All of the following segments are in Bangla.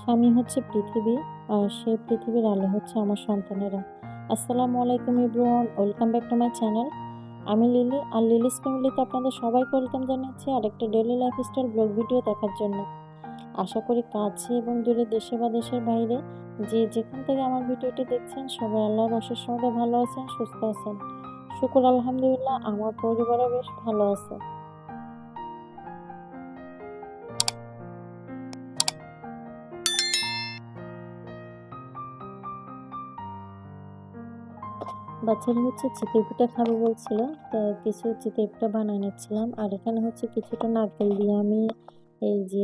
স্বামী হচ্ছে পৃথিবী, আর সেই পৃথিবীর আলো হচ্ছে আমার সন্তানেরা। আসসালামু আলাইকুম ইব্রুয়ান welcome back to my channel. আমি লিলি, আর লিলিস ফ্যামিলিতে আপনাদের সবাইকে ওয়েলকাম জানাচ্ছি আর একটা daily life lifestyle vlog video দেখার জন্য। আশা করি কাছে এবং দূরে দেশে বা দেশের বাইরে যে যেখান থেকে আমার ভিডিওটি দেখছেন, সবাই আল্লাহর অশেষ মধ্যে ভালো আছেন, সুস্থ আছেন। শুকুর আলহামদুলিল্লাহ, আমার পরিবারও বেশ ভালো আছে। বাচ্চারা হচ্ছে চিতই পিঠা খাবে বলছিল, তো কিছু চিতই পিঠা বানিয়ে নিচ্ছিলাম। আর এখানে হচ্ছে কিছুটা নারকেল দিয়ে আমি এই যে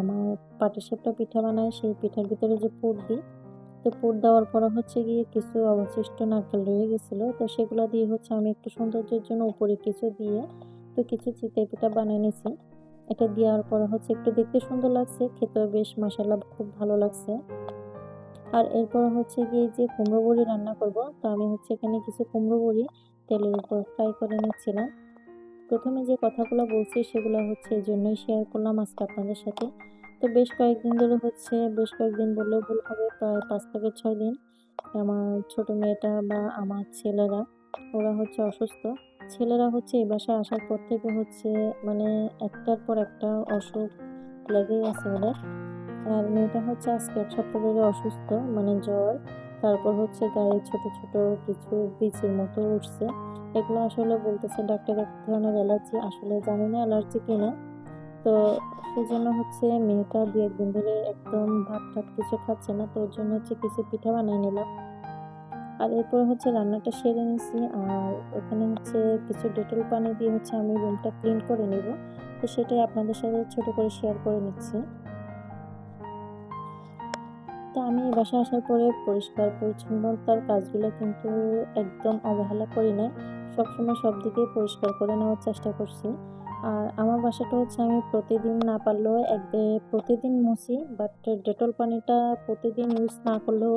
আমার পাটিসাপটা পিঠা বানাই, সেই পিঠার ভিতরে যে পুর দিই, তো পুর দেওয়ার পরে হচ্ছে গিয়ে কিছু অবশিষ্ট নারকেল রয়ে গেছিল। তো সেগুলো দিয়ে হচ্ছে আমি একটু সৌন্দর্যের জন্য উপরে কিছু দিয়ে, তো কিছু চিতই পিঠা বানিয়ে নিয়েছি এটা দেওয়ার পরে হচ্ছে একটু দেখতে সুন্দর লাগছে, খেতেও বেশ মশালা খুব ভালো লাগছে। আর এরপর হচ্ছে গিয়ে যে কুমড়ো বড়ি রান্না করব, তো আমি হচ্ছে এখানে কিছু কুমড়ো বড়ি তেলের উপর ফ্রাই করে নিচ্ছিলাম। প্রথমে যে কথাগুলো বলছি সেগুলো হচ্ছে এই জন্যই শেয়ার করলাম আজকে আপনাদের সাথে। তো বেশ কয়েকদিন ধরে হচ্ছে, বেশ কয়েকদিন বললেও ভুল হবে, প্রায় পাঁচ থেকে ছয় দিন আমার ছোট মেয়েটা বা আমার ছেলেরা, ওরা হচ্ছে অসুস্থ। ছেলেরা হচ্ছে এই বাসায় আসার পর থেকে হচ্ছে মানে একটার পর একটা অসুখ লেগেই আছে ওদের। আর মেয়েটা হচ্ছে আজকে এক সপ্তাহ ধরে অসুস্থ মানে জ্বর। তারপর হচ্ছে গায়ে ছোট ছোট কিছু বিচির মতো উঠছে। এগুলো আসলে বলতেছে ডাক্তার এক ধরনের অ্যালার্জি। আসলে জানি না অ্যালার্জি কিনা। তো সেই জন্য হচ্ছে মেয়েটা দু একদিন ধরে একদম ভাত টাত কিছু খাচ্ছে না, তো ওর জন্য হচ্ছে কিছু পিঠা বানিয়ে নিলাম। আর এরপরে হচ্ছে রান্নাটা সেরে নিয়েছি আর এখানে হচ্ছে কিছু ডেটল পানি দিয়ে হচ্ছে আমি রুমটা ক্লিন করে নিব। তো সেটাই আপনাদের সাথে ছোট করে শেয়ার করে নিচ্ছি। তো আমি বাসায় আসার পরে পরিষ্কার, পরিচ্ছন্নতার কাজগুলো কিন্তু একদম অবহেলা করি না সবসময় সব দিকেই পরিষ্কার করে নেওয়ার চেষ্টা করছি। আর আমার বাসাটা হচ্ছে আমি প্রতিদিন না পারলেও এক প্রতিদিন মুছি বাট ডেটল পানিটা প্রতিদিন ইউজ না করলেও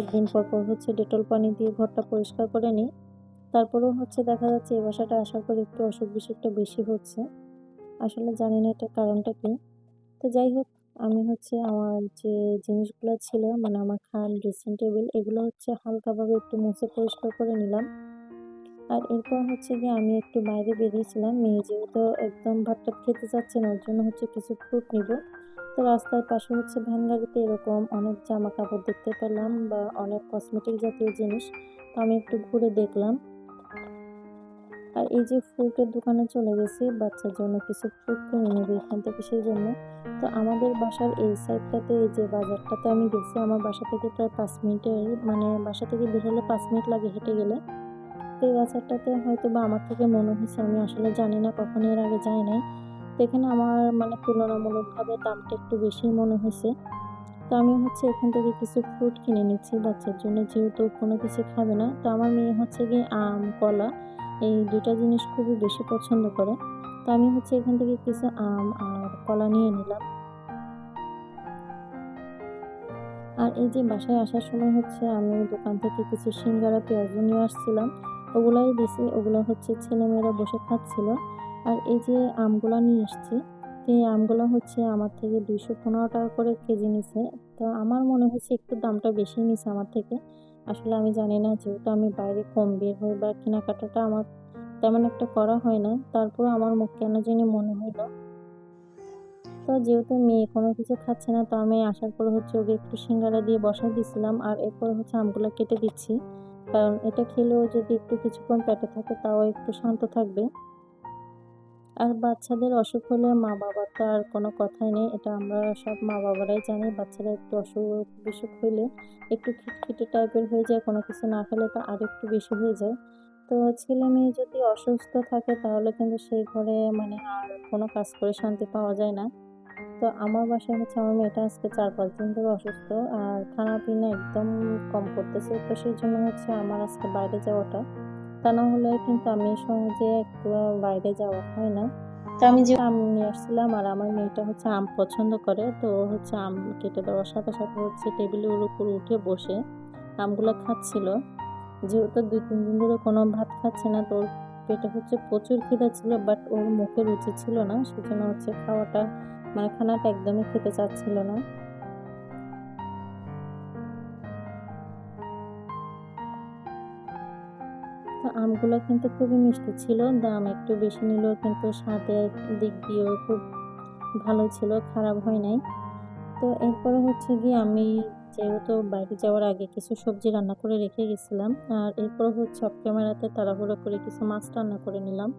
একদিন পর পর হচ্ছে ডেটল পানি দিয়ে ঘরটা পরিষ্কার করে নিই। তারপরেও হচ্ছে দেখা যাচ্ছে এই বাসাটা আসার পর একটু অসুখ বিসুখটা বেশি হচ্ছে। আসলে জানি না এটার কারণটা কি। তো যাই হোক আমি হচ্ছে আমার যে জিনিসগুলো ছিল মানে আমার খান ড্রেসিং টেবিল এগুলো হচ্ছে হালকাভাবে একটু মুছে পরিষ্কার করে নিলাম। আর এরপর হচ্ছে গিয়ে আমি একটু বাইরে বেরিয়েছিলাম। মেয়ে যেহেতু একদম ভাত টাত খেতে চাচ্ছে না, ওর জন্য হচ্ছে কিছু ফ্রুট নিব। তো রাস্তার পাশে হচ্ছে ভ্যান গাড়িতে এরকম অনেক জামা কাপড় দেখতে পেলাম বা অনেক কসমেটিক জাতীয় জিনিস। তো আমি একটু ঘুরে দেখলাম। আর এই যে ফ্রুটের দোকানে চলে গেছি, বাচ্চার জন্য কিছু ফ্রুট কিনে নেবে এখান থেকে সেই জন্য। তো আমাদের বাসার এই সাইডটাতে এই যে বাজারটাতে আমি গেছি, আমার বাসা থেকে প্রায় পাঁচ মিনিটের মানে বাসা থেকে বের হলে পাঁচ মিনিট লাগে হেঁটে গেলে। তো এই বাজারটাতে হয়তো বা আমার থেকে মনে হয়েছে আমি আসলে জানি না, কখনো এর আগে যাই নাই। তো এখানে আমার মানে তুলনামূলকভাবে দামটা একটু বেশি মনে হয়েছে তো আমি হচ্ছে এখান থেকে কিছু ফ্রুট কিনে নিচ্ছি বাচ্চার জন্য, যেহেতু কোনো কিছু খাবে না। তো আমার মেয়ে হচ্ছে গিয়ে আম, কলা এই দুটা জিনিস খুবই বেশি পছন্দ করে। তো আমি হচ্ছে এখান থেকে কিছু আম আর কলা নিয়ে নিলাম। আর এই যে বাসায় আসার সময় হচ্ছে আমি দোকান থেকে কিছু সিঙ্গারা পেঁয়াজু নিয়ে আসছিলাম। ওগুলাই দিছি, ওগুলো হচ্ছে ছেলেমেয়েরা বসে খাচ্ছিল। আর এই যে আমগুলো নিয়ে এসছি এই আমগুলো হচ্ছে আমার থেকে দুইশো পনেরো টাকা করে কেজি নিছে। তো আমার মনে হচ্ছে একটু দামটা বেশি নিছে আমার থেকে। আসলে আমি জানি না, যেহেতু আমি বাইরে কম বের হই বা কেনাকাটাটা আমার তেমন একটা করা হয় না তারপর আমার মুখ কেন জানি মনে হইল। তো যেহেতু মেয়ে কোনো কিছু খাচ্ছে না, তো আমি আসার পর হচ্ছে ওকে একটু সিঙ্গারা দিয়ে বসাই দিয়েছিলাম আর এরপর হচ্ছে আমগুলো কেটে দিচ্ছি। কারণ এটা খেলেও যদি একটু কিছুক্ষণ পেটে থাকে, তাও একটু শান্ত থাকবে। আর বাচ্চাদের অসুখ হলে মা বাবার তো আর কোনো কথাই নেই, এটা আমরা সব মা বাবারাই জানি। বাচ্চারা একটু অসুখ, বিসুখ হইলে একটু খিটখিটে টাইপের হয়ে যায়, কোনো কিছু না খেলে তো আর একটু বেশি হয়ে যায়। তো ছেলে মেয়ে যদি অসুস্থ থাকে তাহলে কিন্তু সেই ঘরে মানে আর কোনো কাজ করে শান্তি পাওয়া যায় না। তো আমার বাসায় হচ্ছে আমার মেয়েটা আজকে চার পাঁচ দিন ধরে অসুস্থ আর খানা পিনা একদম কম করতেছে, তো সেই জন্য হচ্ছে আমার আজকে বাইরে যাওয়াটা তা না হলে কিন্তু আমি সহজে একটু বাইরে যাওয়া হয় না। তো আমি যে আম নিয়ে আসছিলাম আর আমার মেয়েটা হচ্ছে আম পছন্দ করে, তো হচ্ছে আম কেটে দেওয়ার সাথে সাথে হচ্ছে টেবিলের উপর উঠে বসে আমগুলো খাচ্ছিল। যেহেতু দুই, তিন দিন ধরে কোনো ভাত খাচ্ছে না, তো পেটে হচ্ছে প্রচুর খিদা ছিল বাট ওর মুখে রুচি ছিল না, সেজন্য হচ্ছে খাওয়াটা মানে খানাটা একদমই খেতে চাচ্ছিল না। তো আমগুলো কিন্তু খুবই মিষ্টি ছিল, দাম একটু বেশি নিলেও কিন্তু স্বাদের দিক দিয়েও খুব ভালো ছিল, খারাপ হয় নাই। তো এরপরে হচ্ছে গিয়ে আমি যেহেতু বাইরে যাওয়ার আগে কিছু সবজি রান্না করে রেখে গেছিলাম, আর এরপর হচ্ছে অফ ক্যামেরাতে তাড়াহুড়ো করে কিছু মাছ রান্না করে নিলাম।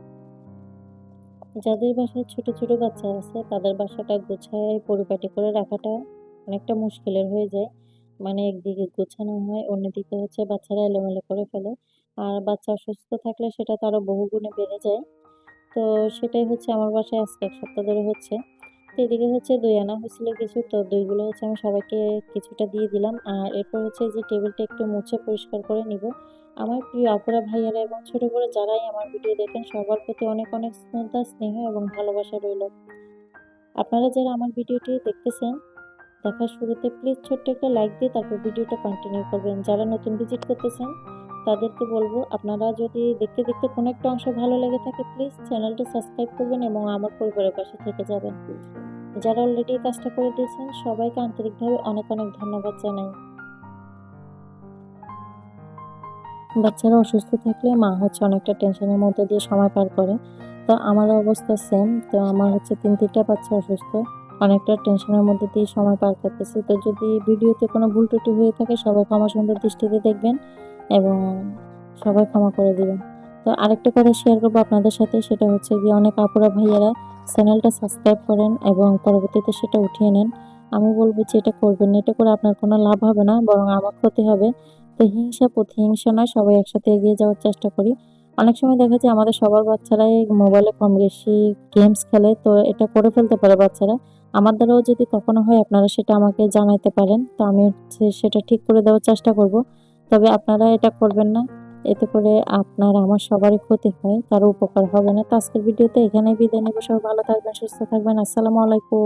যাদের বাসায় ছোট ছোট বাচ্চা আছে, তাদের বাসাটা গোছায় পরিপাটি করে রাখাটা অনেকটা মুশকিলের হয়ে যায়। মানে একদিকে গোছানো হয়, অন্যদিকে হচ্ছে বাচ্চারা এলোমেলো করে ফেলে। আর বাচ্চা অসুস্থ থাকলে সেটা তো আরও বহুগুণে বেড়ে যায়। তো সেটাই হচ্ছে আমার বাসায় আজকে এক সপ্তাহ ধরে হচ্ছে। তো এদিকে হচ্ছে দই আনা হয়েছিল কিছু, তো দইগুলো হচ্ছে আমি সবাইকে কিছুটা দিয়ে দিলাম। আর এরপর হচ্ছে যে টেবিলটা একটু মুছে পরিষ্কার করে নিব। আমার প্রিয় আপুরা, ভাইয়ারা এবং ছোটো বড়ো যারাই আমার ভিডিও দেখেন, সবার প্রতি অনেক অনেক শ্রদ্ধা স্নেহ এবং ভালোবাসা রইল। আপনারা যারা আমার ভিডিওটি দেখতেছেন, দেখার শুরুতে প্লিজ ছোট্ট একটা লাইক দিয়ে তারপর ভিডিওটা কন্টিনিউ করবেন। যারা নতুন ভিজিট করতেছেন তাদেরকে বলব, আপনারা যদি দেখতে দেখতে কোনো একটা অংশ ভালো লেগে থাকে প্লিজ চ্যানেলটা সাবস্ক্রাইব করবেন এবং আমার পরিবারের পাশে থেকে যাবেন। যারা অলরেডি কাজটা করে দিয়েছেন, সবাইকে আন্তরিকভাবে অনেক অনেক ধন্যবাদ জানাই। বাচ্চারা অসুস্থ থাকলে মা হচ্ছে অনেকটা টেনশনের মধ্যে দিয়ে সময় পার করে। তো আমার অবস্থা সেম তো আমার হচ্ছে তিন তিনটা বাচ্চা অসুস্থ, অনেকটা টেনশনের মধ্যে দিয়ে সময় পার করতেছি। তো যদি ভিডিওতে কোনো ভুল ত্রুটি হয়ে থাকে, সবাই ক্ষমা সুন্দর দৃষ্টিতে দেখবেন। এবং সবাই ক্ষমা করে দিবেন। তো আরেকটা কথা শেয়ার করব আপনাদের সাথে, সেটা হচ্ছে গিয়ে অনেক আপুরা ভাইয়ারা চ্যানেলটা সাবস্ক্রাইব করেন এবং পরবর্তীতে সেটা উঠিয়ে নেন। আমি বলব যে এটা করবেন না, এটা করে আপনার কোনো লাভ হবে না, বরং আমার ক্ষতি হবে। তো হিংসা প্রতিহিংসা নয়, সবাই একসাথে এগিয়ে যাওয়ার চেষ্টা করি। অনেক সময় দেখা যায় আমাদের সবার বাচ্চারাই মোবাইলে কম বেশি গেমস খেলে, তো এটা করে ফেলতে পারে বাচ্চারা। আমার দ্বারাও যদি কখনো হয়, আপনারা সেটা আমাকে জানাইতে পারেন। তো আমি সেটা ঠিক করে দেওয়ার চেষ্টা করব। তবে আপনারা এটা করবেন না। এতে করে আপনার, আমার সবারই ক্ষতি হয় কারও উপকার হবে না। তো আজকের ভিডিওতে এখানেই বিদায় নেবে। সবাই ভালো থাকবেন, সুস্থ থাকবেন। আসসালামু আলাইকুম।